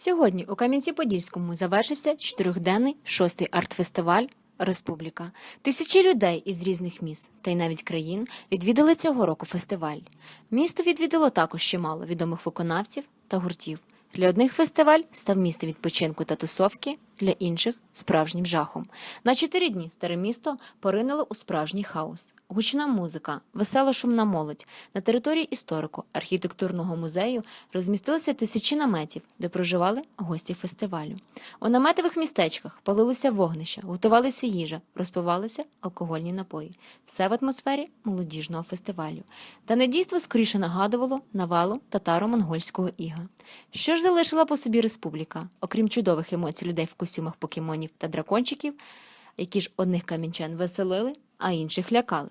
Сьогодні у Кам'янці-Подільському завершився чотирьохденний шостий артфестиваль Республіка. Тисячі людей із різних міст та й навіть країн відвідали цього року фестиваль. Місто відвідало також чимало відомих виконавців та гуртів. Для одних фестиваль став місцем відпочинку та тусовки, для інших справжнім жахом. На чотири дні старе місто поринуло у справжній хаос. Гучна музика, весела шумна молодь. На території історико-архітектурного музею розмістилися тисячі наметів, де проживали гості фестивалю. У наметових містечках палилися вогнища, готувалися їжа, розпивалися алкогольні напої. Все в атмосфері молодіжного фестивалю. Та недійство скоріше нагадувало навалу татаро-монгольського іга. Що ж залишила по собі республіка, окрім чудових емоцій людей в костюмах покемонів та дракончиків, які ж одних камінчан веселили, а інших лякали.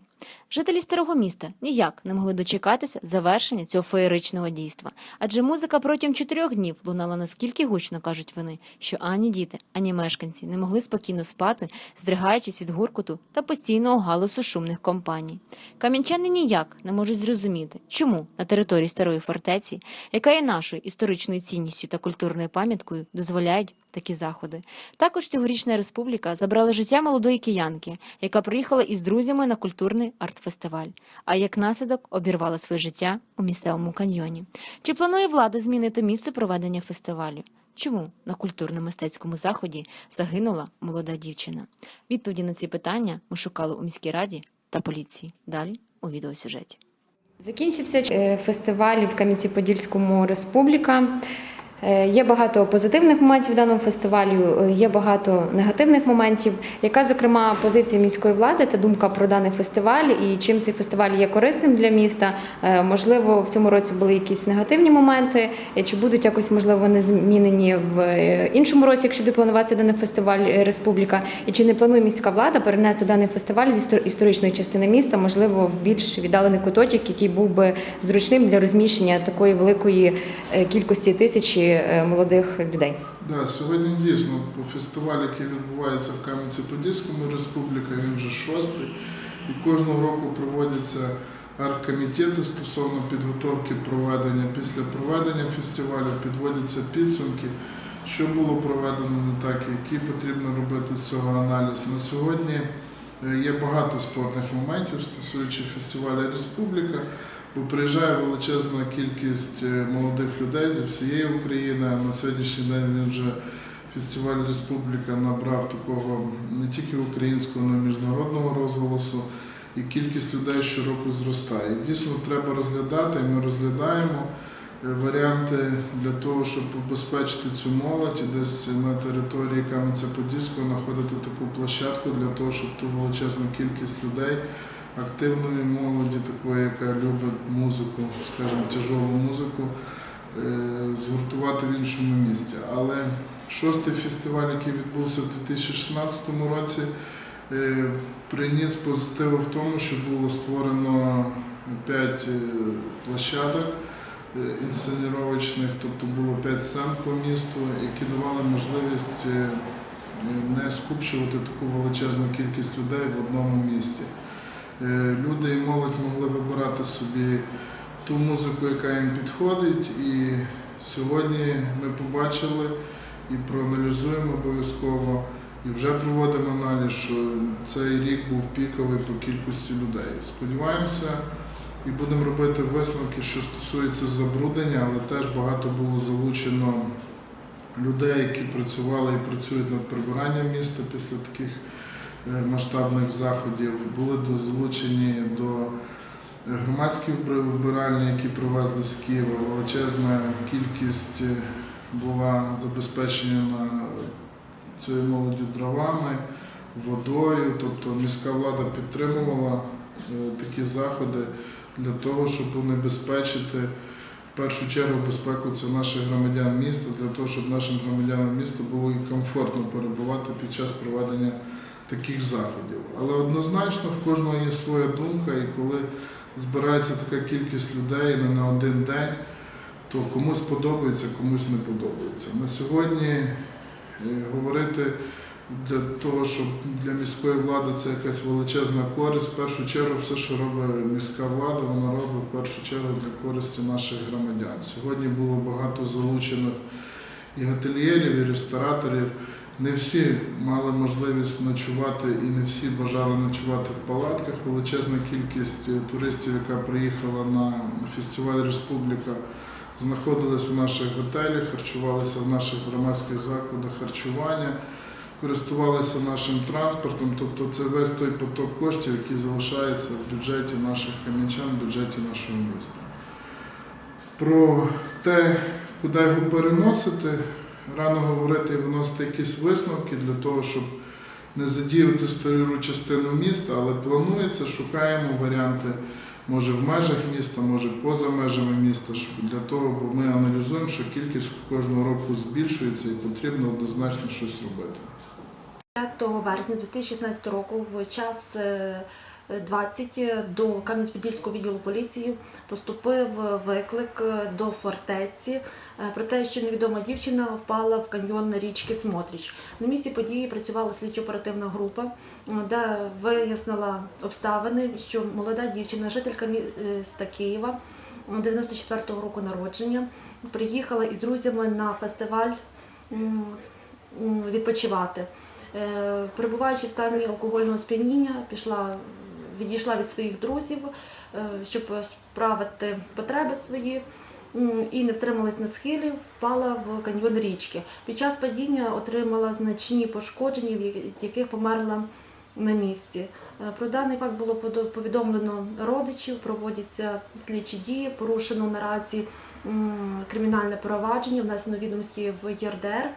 Жителі старого міста ніяк не могли дочекатися завершення цього феєричного дійства, адже музика протягом чотирьох днів лунала наскільки гучно, кажуть вони, що ані діти, ані мешканці не могли спокійно спати, здригаючись від гуркоту та постійного галасу шумних компаній. Кам'янчани ніяк не можуть зрозуміти, чому на території старої фортеці, яка є нашою історичною цінністю та культурною пам'яткою, дозволяють такі заходи. Також цьогорічна республіка забрала життя молодої киянки, яка приїхала із друзями на культурний арт-фестиваль, а як наслідок обірвала своє життя у місцевому каньйоні. Чи планує влада змінити місце проведення фестивалю? Чому на культурно-мистецькому заході загинула молода дівчина? Відповіді на ці питання ми шукали у міській раді та поліції. Далі у відеосюжеті. Закінчився е, фестиваль в Кам'янці-Подільському Республіка. Е, Є багато позитивних моментів в даному фестивалю, е, є багато негативних моментів. Яка, зокрема, позиція міської влади та думка про даний фестиваль і чим цей фестиваль є корисним для міста? Е, Можливо, в цьому році були якісь негативні моменти, чи будуть якось можливо вони змінені в іншому році, якщо буде плануватися даний фестиваль Республіка? І чи не планує міська влада перенести даний фестиваль з істор- історичної частини міста, можливо, в більш віддалений куточок, який був би зручним для розміщення такої великої кількості тисячі е, молодих людей? Да, сьогодні дійсно по фестивалю, який відбувається в Кам'янці-Подільському Республіка, він вже шостий. І кожного року проводяться арт-комітети стосовно підготовки проведення. Після проведення фестивалю підводяться підсумки, що було проведено не так, який потрібно робити з цього аналіз. На сьогодні е, є багато спорних моментів стосуючи фестивалю Республіка. Бо приїжджає величезна кількість е, молодих людей зі всієї України. а На сьогоднішній день він вже фестиваль Республіка набрав такого не тільки українського, але й міжнародного розголосу. І кількість людей щороку зростає. Дійсно треба розглядати, і ми розглядаємо е, варіанти для того, щоб убезпечити цю молодь і десь на території Кам'янця-Подільського знаходити таку площадку для того, щоб ту величезну кількість людей активної молоді, такої, яка любить музику, скажімо, тяжову музику, е, згуртувати в іншому місті. Але шостий фестиваль, який відбувся в 2016 році, е, приніс позитиви в тому, що було створено п'ять е, площадок інсценіровочних, тобто було п'ять сцен по місту, які давали можливість не скупчувати таку величезну кількість людей в одному місті. Е, Люди і молодь могли вибирати собі ту музику, яка їм підходить. І сьогодні ми побачили і проаналізуємо обов'язково, і вже проводимо аналіз, що цей рік був піковий по кількості людей. Сподіваємося і будемо робити висновки, що стосується забруднення, але теж багато було залучено людей, які працювали і працюють над прибиранням міста після таких масштабних заходів. Були долучені до е, громадських вбиральні, які привезли з Києва. Величезна кількість е, була забезпечена на цієї молоді дровами, водою. Тобто міська влада підтримувала е, такі заходи для того, щоб унебезпечити в першу чергу безпеку це наших громадян міста, для того, щоб нашим громадянам міста було і комфортно перебувати під час проведення таких заходів. Але однозначно в кожного є своя думка, і коли збирається така кількість людей не на один день, то комусь подобається, комусь не подобається. На сьогодні е, говорити для того, щоб для міської влади це якась величезна користь. В першу чергу, все, що робить міська влада, вона робить в першу чергу для користі наших громадян. Сьогодні було багато залучених і готельєрів, і рестораторів. Не всі мали можливість ночувати і не всі бажали ночувати в палатках. Величезна кількість е, туристів, яка приїхала на фестиваль Республіка, знаходились в наших готелях, харчувалися в наших громадських закладах харчування, користувалися нашим транспортом. Тобто це весь той поток коштів, який залишається в бюджеті наших кам'янчан, в бюджеті нашого міста. Про те, куди його переносити, рано говорити і виносити якісь висновки для того, щоб не задіяти стару частину міста, але планується, шукаємо варіанти, може в межах міста, може поза межами міста, щоб для того, бо ми аналізуємо, що кількість кожного року збільшується і потрібно однозначно щось робити. 5 вересня 2016 року в час е, 20 до Кам'янець-Подільського відділу поліції поступив виклик е, до фортеці е, про те, що невідома дівчина впала в каньйон річки Смотріч. На місці події працювала слідчо-оперативна група, е, де вияснила обставини, що молода дівчина, жителька міста Києва, 94-го року народження, приїхала із друзями на фестиваль відпочивати. Е, Перебуваючи в стані алкогольного сп'яніння, пішла, відійшла від своїх друзів, е, щоб справити потреби свої. І не втрималась на схилі, впала в каньйон річки. Під час падіння отримала значні пошкодження, від яких померла на місці. Е, Про даний факт було повідомлено родичів, проводяться слідчі дії, порушено наразі кримінальне провадження, внесено відомості в ЄРДР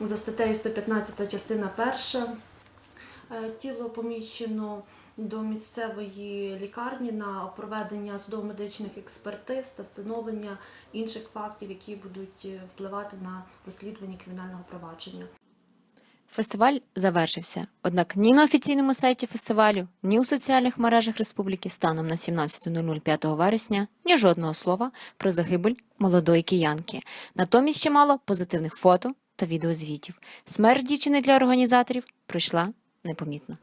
за статтею 115 частина 1. Е, Тіло поміщено до місцевої лікарні на проведення судово-медичних експертиз та встановлення інших фактів, які будуть е, впливати на розслідування кримінального провадження. Фестиваль завершився. Однак ні на офіційному сайті фестивалю, ні у соціальних мережах республіки станом на 17.00 5 вересня ні жодного слова про загибель молодої киянки. Натомість чимало позитивних фото та відеозвітів. Смерть дівчини для організаторів пройшла непомітно.